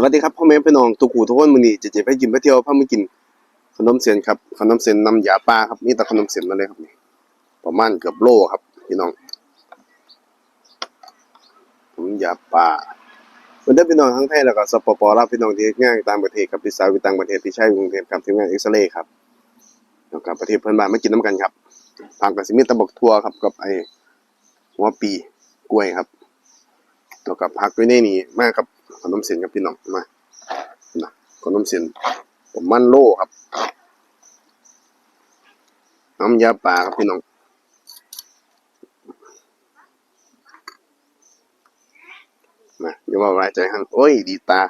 สวัสดีครับพ่อแม่พี่น้องทุกหูทุกคนมื้อนี้จะเจ็บไปกินไปเที่ยวพามากินขนมเส้นครับขนมเส้นน้ำยาปลาครับนี่แต่ขนมเส้นมาเลยครับนี่ประมาณเกือบโลครับพี่น้องน้ำยาปลาเพื่อนพี่น้องทั้งไทยแล้วก็สปปลาวพี่น้องที่เฮ็ดงานต่างประเทศครับพี่สาวต่างประเทศที่ใช้กรุงเทพครับทีมงานเอ็กซเรย์ครับแล้วก็ประเทศเพื่อนบ้านมากินน้ำกันครับทางกับสิมีตะบกทัวครับกับไอ้หัวปีกล้วยครับแล้วก็พักไว้ในนี้มากครับ ขนมเสียนกับพี่น้องมานะขนมเสียนผมมั่นโลครับน้ำยาป่าครับพี่น้องมาอย่าว่าร้ายใจหังโอ้ย ดีตา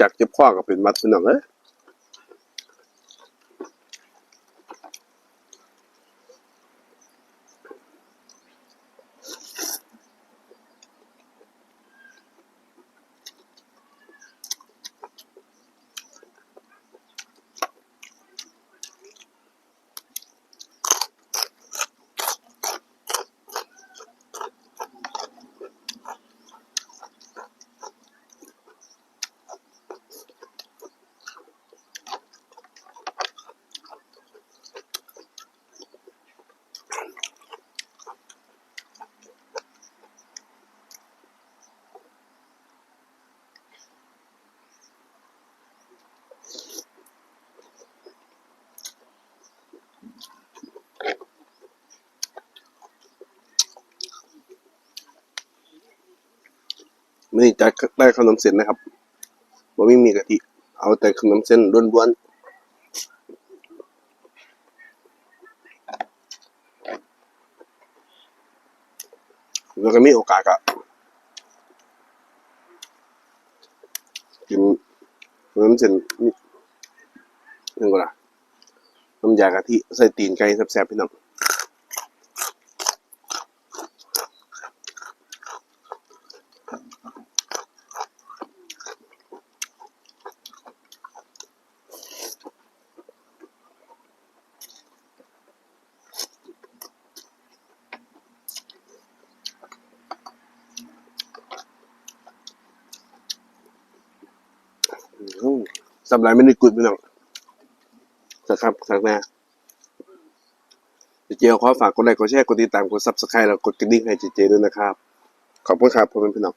จากเจ็บข้อก็เป็นมัดพี่น้องเอ้ย ไม่จะได้ขนมเส้นนะครับบ่ไมีมีกะทิ เอาแต่ขนมเส้นล้วนๆแล้วก็มีโอกาสก็กินขนมเส้นนี่นึงก็ล่ะน้ำยากะทิใส่ตีนไก่แซ่บๆพี่น้อง อืมสำไรไม่ได้กุดพี่น้องสักครับสักแน่เจเจขอฝากกดไลค์กดแชร์กดติดตามกดซับสไครต์แล้วกดกระดิ่งให้เจเจด้วยนะครับ ขอบคุณครับพ่อแม่พี่น้อง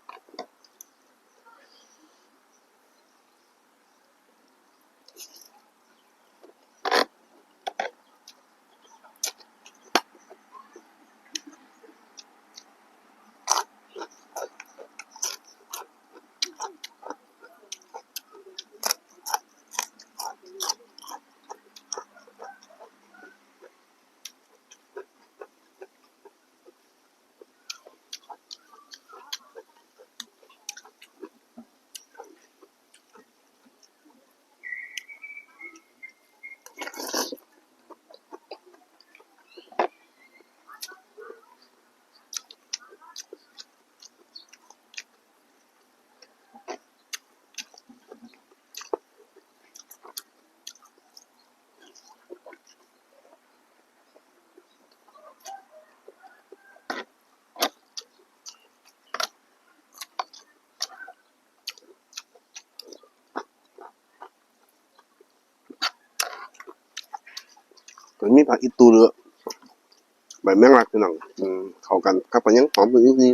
ตัวนี้มีผักอีตูเรือใบแมงลักพี่น้องอืมเข้ากันครับปันยังหอมตัวนี้ดี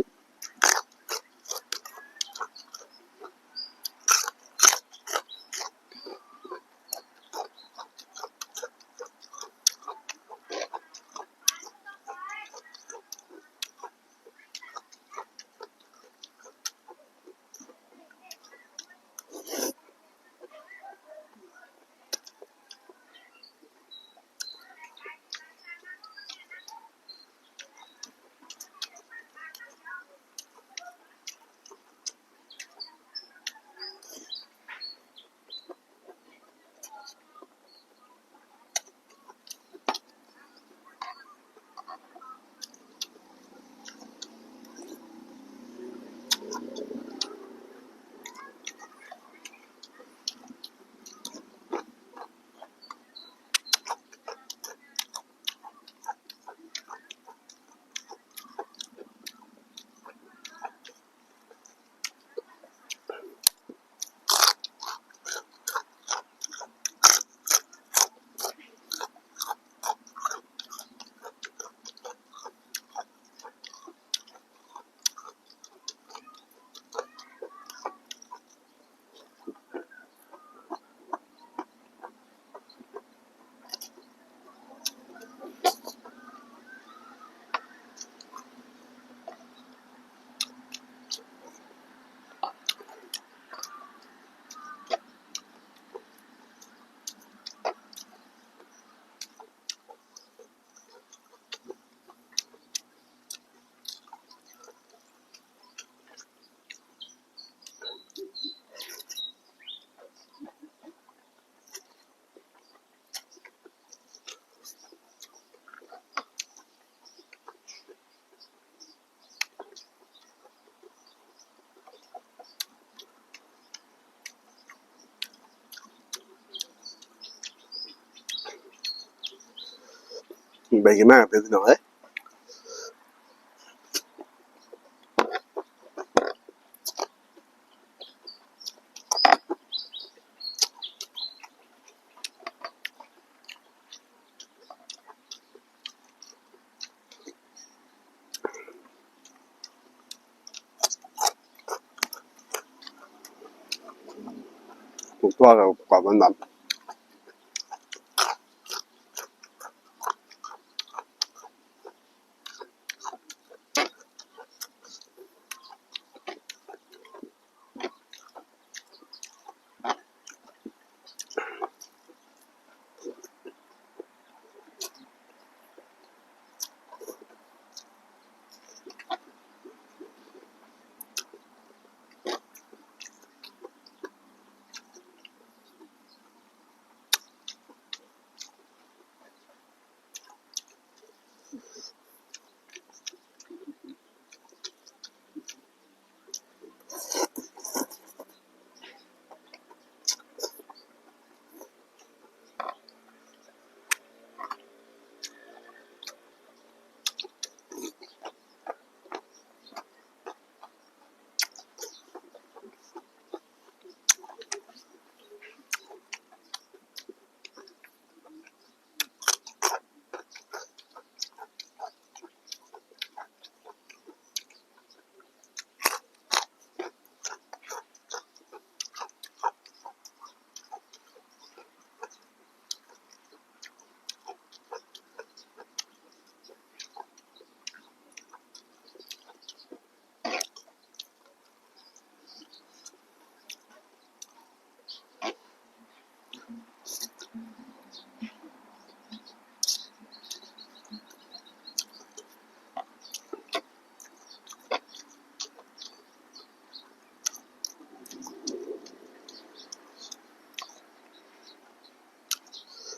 ไปกินมากเป็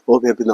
นพี่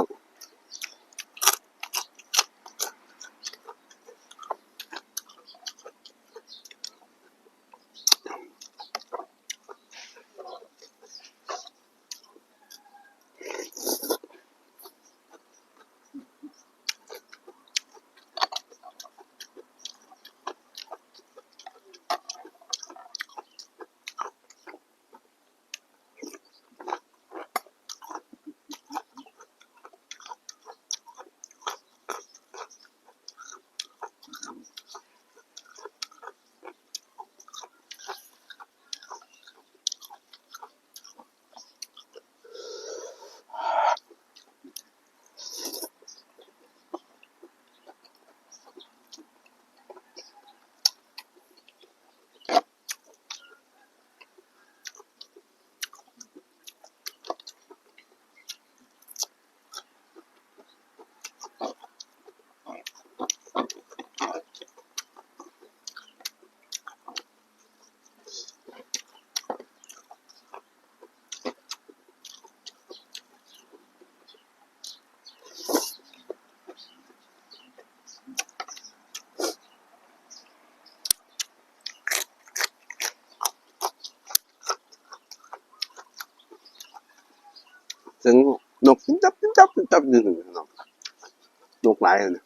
เอ้ยผมตัวกับกรอบมันแบบโอเคพี่น้องถึงนกจับจับจับหนึ่งพี่น้องนกหลายเลย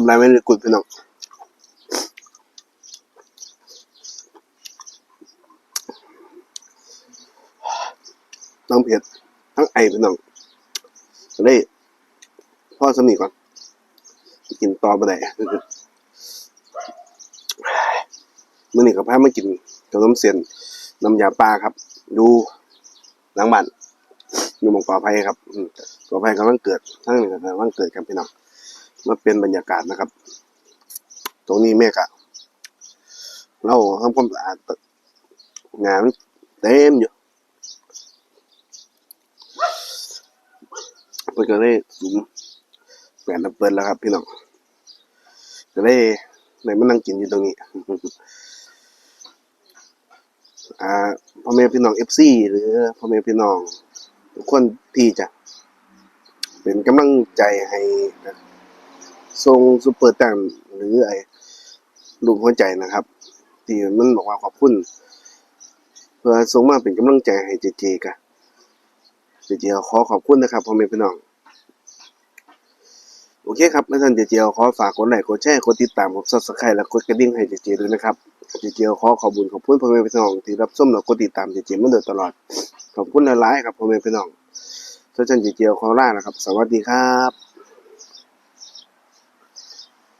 ำไรไม่ได้กุดพี่น้องทั้งเผ็ดทั้งไอพี่น้องเลยพ่อสมีก่อน กินต่อไปได้มื่อนี้กับพามากินขนมเส้นน้ำยาปลาครับ ดูหลังบ้านอยู่หมองปลอดภัยครับปลอดภัยกำลังเกิดทั้งนี้กำลังเกิดกันพี่น้อง มาเป็นบรรยากาศนะครับ ตรงนี้แม่กะเราทำความสะอาดงานเต็มอยู่เพื่อก็ได้สุมแหวนระเบิดแล้วครับ พี่น้องก็ได้ในมานั่งกินอยู่ตรงนี้ อ่าพ่อแม่พี่น้องเอฟซีหรือพ่อแม่พี่น้อง ทุกคนที่จะ เป็นกำลังใจให้ นะส่งซุปเปอร์แตงหรือไอ้ลูกหัวใจนะครับ ที่มันบอกว่าขอบคุณเพื่อส่งมาเป็นกำลังใจให้เจเจกะเจเจขอขอบคุณนะครับพ่อแม่พี่น้อง โอเคครับแล้วท่านเจเจขอฝากกดไลค์กดแชร์กดติดตามกด Subscribe และกดกระดิ่งให้เจเจด้วยนะครับเจเจขอขอบคุณขอบคุณพ่อแม่พี่น้องที่รับชมและกดติดตามเจเจมาโดยตลอด ขอบคุณหลายๆครับพ่อแม่พี่น้องท่านเจเจขอลานะครับ สวัสดีครับ